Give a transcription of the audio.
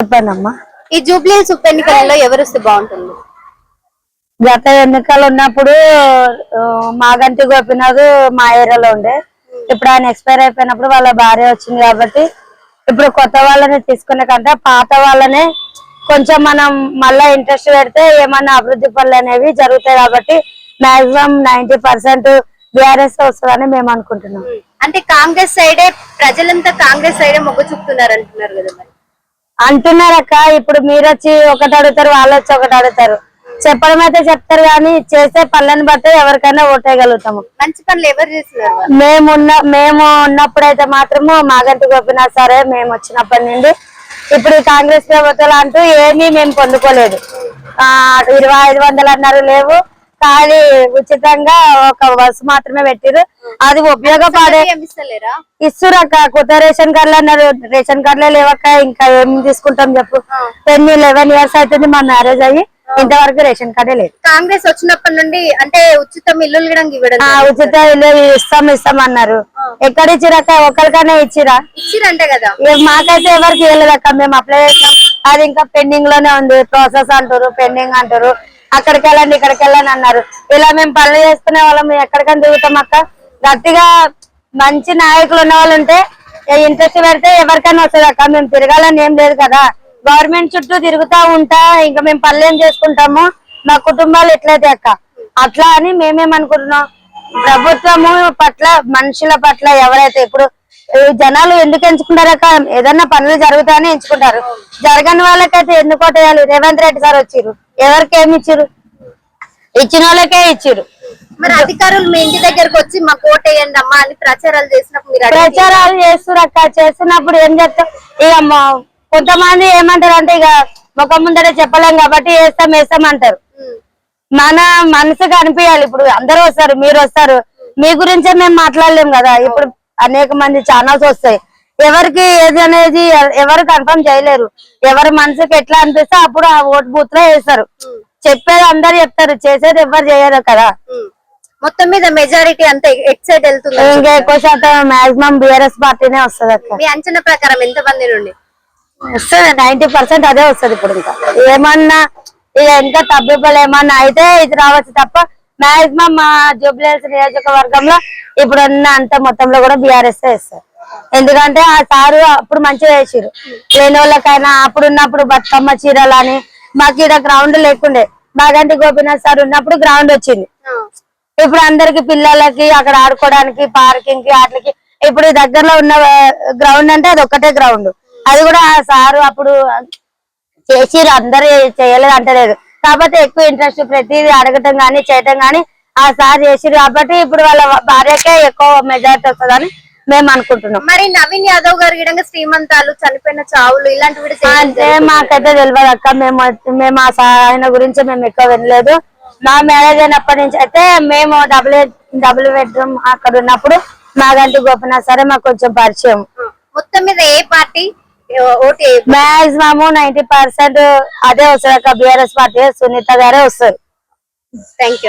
చెప్పండి అమ్మా ఈ జూబ్లీ ఉప ఎన్నికలలో ఎవరు వస్తే బాగుంటుంది? గత ఎన్నికలు ఉన్నప్పుడు మాగంటి గోపినాథ్ మా ఏరియాలో ఉండే. ఇప్పుడు ఆయన ఎక్స్పైర్ అయిపోయినప్పుడు వాళ్ళ భార్య వచ్చింది కాబట్టి ఇప్పుడు కొత్త వాళ్ళని తీసుకునే కంటే పాత వాళ్ళనే కొంచెం మనం మళ్ళా ఇంట్రెస్ట్ పెడితే ఏమన్నా అభివృద్ధి పనులు అనేవి జరుగుతాయి కాబట్టి మాక్సిమం నైన్టీ పర్సెంట్ బీఆర్ఎస్ వస్తుందని మేము అనుకుంటున్నాం. అంటే కాంగ్రెస్ సైడే ప్రజలంతా కాంగ్రెస్ సైడే మొగ్గు చూపుతున్నారు అంటున్నారు కదా మరి. అంటున్నారక్క ఇప్పుడు మీరు వచ్చి ఒకటి అడుగుతారు వాళ్ళు వచ్చి ఒకటి అడుగుతారు. చెప్పడం అయితే చెప్తారు కానీ చేసే పనులను బట్టి ఎవరికైనా ఓటేయగలుగుతాము. మంచి పనులు ఎవరు చేస్తున్నారు వాళ్ళు? మేము ఉన్న మేము ఉన్నప్పుడైతే మాత్రము మాగంటి గోపినా సరే మేము వచ్చినప్పటి నుండి. ఇప్పుడు కాంగ్రెస్ ప్రభుత్వాలు అంటూ ఏమీ మేము పొందుకోలేదు. ఆ ఇరవై ఐదు వందలు అన్నారు లేవు. కానీ ఉచితంగా ఒక బస్సు మాత్రమే పెట్టిరు అది ఉపయోగపడే ఇస్తురక్క కొత్త రేషన్ కార్డులు అన్నారు. రేషన్ కార్డులే లేవక్క ఇంకా ఏం తీసుకుంటాం చెప్పు. టెన్ లెవెన్ ఇయర్స్ అవుతుంది మా మ్యారేజ్ అయ్యి. ఇంతవరకు రేషన్ కార్డే లేదు. కాంగ్రెస్ వచ్చినప్పటి నుండి అంటే ఉచితం ఆ ఉచిత ఇల్లు ఇస్తాం ఇస్తాం అన్నారు. ఎక్కడ ఇచ్చిరక్క ఒకరికైనా ఇచ్చిరా ఇచ్చిరంటే కదా. మాకైతే ఎవరికి ఇవ్వలేదక్క మేము అప్లై చేసినాం. అది ఇంకా పెండింగ్లోనే ఉంది. ప్రాసెస్ అంటారు పెండింగ్ అంటారు అక్కడికి వెళ్ళండి ఇక్కడికి వెళ్ళండి అన్నారు. ఇలా మేము పనులు చేసుకునే వాళ్ళం ఎక్కడికైనా తిరుగుతాం అక్క. గట్టిగా మంచి నాయకులు ఉన్న వాళ్ళు ఉంటే ఇంట్రెస్ట్ పెడితే ఎవరికైనా వస్తుంది అక్క. మేము తిరగాలని ఏం లేదు కదా. గవర్నమెంట్ చుట్టూ తిరుగుతా ఉంటా ఇంకా మేము పనులు ఏం చేసుకుంటాము? మా కుటుంబాలు ఎట్లయితే అక్క? అట్లా అని మేమేమనుకుంటున్నాం? ప్రభుత్వము పట్ల మనుషుల పట్ల ఎవరైతే ఇప్పుడు జనాలు ఎందుకు ఎంచుకుంటారక ఏదన్నా పనులు జరుగుతాయని ఎంచుకుంటారు. జరగని వాళ్ళకైతే ఎందుకు ఓటేయాలి రేవంత్ రెడ్డి సార్ వచ్చిర్రు. ఎవరికి ఏమి ఇచ్చిర్రు? ఇచ్చిన వాళ్ళకే ఇచ్చిర్రు. మరి అధికారులు మీ ఇంటి దగ్గరకు వచ్చి మాకు ఓటేయండి అమ్మా అని ప్రచారాలు చేసినప్పుడు ప్రచారాలు చేస్తురక్క చేస్తున్నప్పుడు ఏం చెప్తాం? ఇక కొంతమంది ఏమంటారు అంటే ఇక ముఖం ముందరే చెప్పలేం కాబట్టి వేస్తాం వేస్తాం అంటారు. మన మనసుకు అనిపించాలి ఇప్పుడు అందరూ వస్తారు మీరు వస్తారు. మీ గురించే మేము మాట్లాడలేం కదా. ఇప్పుడు అనేక మంది ఛానల్స్ వస్తాయి. ఎవరికి ఏది అనేది ఎవరు కన్ఫర్మ్ చేయలేరు. ఎవరి మనసుకి ఎట్లా అనిపిస్తే అప్పుడు ఆ ఓట్ బూత్లో వేస్తారు. చెప్పేది అందరు చెప్తారు. చేసేది ఎవరు చేయరు కదా. మొత్తం మీద మెజారిటీ అంతా ఎట్ సైడ్ వెళ్తుంది ఇంకా ఎక్కువ శాతం మాక్సిమం బిఆర్ఎస్ పార్టీనే వస్తుంది అక్క. మీ అంచనా ప్రకారం ఎంత మంది నుండి? వస్తుంది నైన్టీ పర్సెంట్ అదే వస్తుంది ఇప్పుడు ఇంకా. ఏమన్నా ఇక ఇంకా తబ్బిబ్బలు ఏమన్నా అయితే ఇది రావచ్చు తప్ప మాక్సిమం మా జూబ్లీహిల్స్ నియోజకవర్గంలో ఇప్పుడు ఉన్న అంత మొత్తంలో కూడా బీఆర్ఎస్ ఇస్తారు ఎందుకంటే ఆ సారు అప్పుడు మంచిగా వేసారు లేని వాళ్ళకైనా అప్పుడు ఉన్నప్పుడు బతుకమ్మ చీరలు అని మాకు ఇక్కడ గ్రౌండ్ లేకుండే. మాగంటి గోపీనాథ్ సార్ ఉన్నప్పుడు గ్రౌండ్ వచ్చింది. ఇప్పుడు అందరికి పిల్లలకి అక్కడ ఆడుకోవడానికి పార్కింగ్కి వాటికి ఇప్పుడు దగ్గరలో ఉన్న గ్రౌండ్ అంటే అది ఒక్కటే గ్రౌండ్ అది కూడా ఆ సారు అప్పుడు చేసిరు అందరు చేయలేదు అంటలేదు. కాకపోతే ఎక్కువ ఇంట్రెస్ట్ ప్రతిదీ అడగటం గానీ చేయటం గానీ ఆ సార్ చేసిరు కాబట్టి ఇప్పుడు వాళ్ళ భార్యకే ఎక్కువ మెజారిటీ వస్తుందని మేము అనుకుంటున్నాం. మరి నవీన్ యాదవ్ గారి గిడంగా శ్రీమంతాలు చనిపోయిన చావులు ఇలాంటివి అంటే మాకైతే తెలియదు అక్క మేము మేము ఆ ఆయన గురించి మేము ఎక్కువ వినలేదు. మా మ్యారేజ్ అయినప్పటి నుంచి అయితే మేము డబుల్ డబుల్ బెడ్రూమ్ అక్కడ ఉన్నప్పుడు మాగంటి గోపినాథ్ సరే మాకు కొంచెం పరిచయం. మొత్తం మీద ఏ పార్టీ? మాక్సిమం నైన్టీ పర్సెంట్ అదే వస్తుంది అక్క. బీఆర్ఎస్ పార్టీ సునీత గారే వస్తారు థ్యాంక్ యూ